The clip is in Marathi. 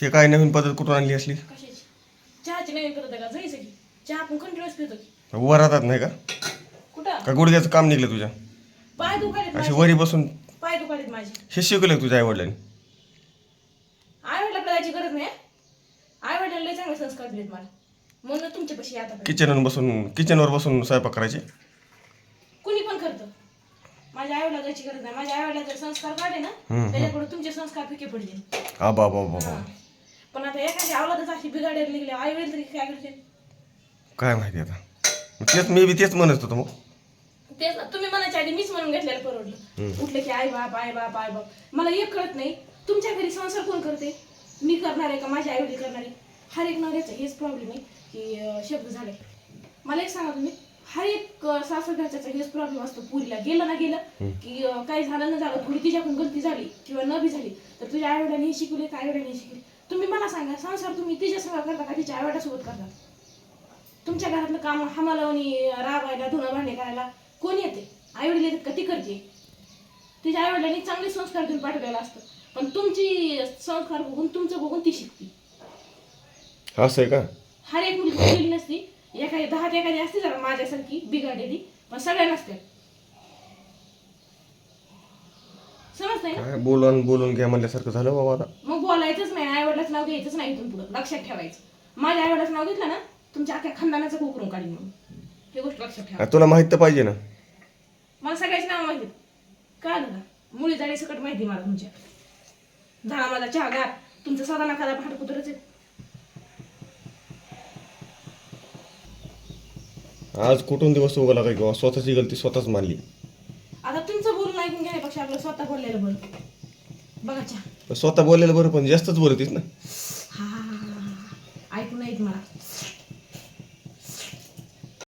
हे काय नवीन पद्धत कुठून आणली असली? कशाची? चहाची नवीन करत आहे का? जायचं की. चहा आपण कंटिन्युअस पितो की? वर राहतात नाही का? कुठं? का गुडघ्याचं काम निघलं तुझ्या? पाय दुखालेत अशी माझे. वरी बसून पाय दुखालेत माझे. हे शिकवलं तुझ्या आईवडिलांनी? आई वडिला जायची गरज नाही आई वडिलांना चांगले संस्कार दिलेत मला. म्हणून तुमच्यापाशी आता किचनवर बसून किचनवर बसून स्वयंपाक करायचे? कुणी पण करतं. माझ्या आई वडिला जायची गरज नाही. माझ्या आई वडिला जर संस्कार काढले ना. त्याच्याकडे तुमचे संस्कार फिके पडले आबा बाबा पण आता एखादी आवलादच अशी बिघाडायला निघली आई वडील तरी काय करते काय माहिती आता. मग तेच मी बी तेच म्हणत होतो मग. तेच ना तुम्ही म्हणायच्या आधी मीच म्हणून घेतलेलं परवडलं. उठले की आई बाप आई बाप आई बाप. मला एक कळत नाही तुमच्या घरी संसार कोण करते? मी करणार आहे का? माझे आई वडील करणार आहे. हर एक नवऱ्याचा हेच प्रॉब्लेम आहे की अं, शब्द झाले. मला एक सांगा तुम्ही हर एक अं, सासर घरच्याचा हेच प्रॉब्लेम असतो. पुरीला गेलं ना गेलं की अं, काही झालं ना झालं थोडी तिच्याकडून गलती झाली किंवा न बी झाली तर तुझ्या आई वडिलांनी हे शिकवले का आई वडिलांनी शिकले तुम्ही मला सांगा संसार तुम्ही तिच्या सगळं करता का तिच्या आई वडिलासोबत करता? तुमच्या घरातलं काम हमालावणी राबायला धुणं भांडे करायला कोण येते? आई वडील येतात का? ती करते. तिच्या आई वडिलांनी चांगले संस्कार देऊन पाठवलेलं असतं. पण तुमची संस्कार बघून तुमचं बघून ती शिकते. असं आहे का? हर एक मुलगी गेली नसती. एखादी दहा ते एखादी असते जरा माझ्यासारखी बिघाडलेली. पण सगळ्या नसत्या. समजतंय काय बोलून बोलून घ्या म्हणल्यासारखं झालं बाबा आता. मग बोलायचंच नाही. आई वडिलाचं नाव घ्यायचंच नाही इथून पुढं. लक्षात ठेवायचं. माझ्या आई वडिलाचं नाव घेतलं ना तुमच्या अख्ख्या खानदानाचं कोकरून काढीन म्हणून. ही गोष्ट लक्षात ठेवा. तुला माहीत तर पाहिजे ना. मला सगळ्याची नावं माहिती. काय ना मुली जाडी सकट माहिती मला तुमच्या. झाला माझा चहा गार तुमचं सदा ना खादा पहाट कुत्रच आहे. आज कुठून दिवस उगला काय किंवा स्वतःची गलती स्वतःच मानली. आता तुमचं बोलून ऐकून घेण्यापेक्षा आपलं स्वतः बोललेलं बरं बघा चहा. स्वतः बोलायला बरं पण जास्तच बोलतीस ना. हा हा हा ऐकून येत मला.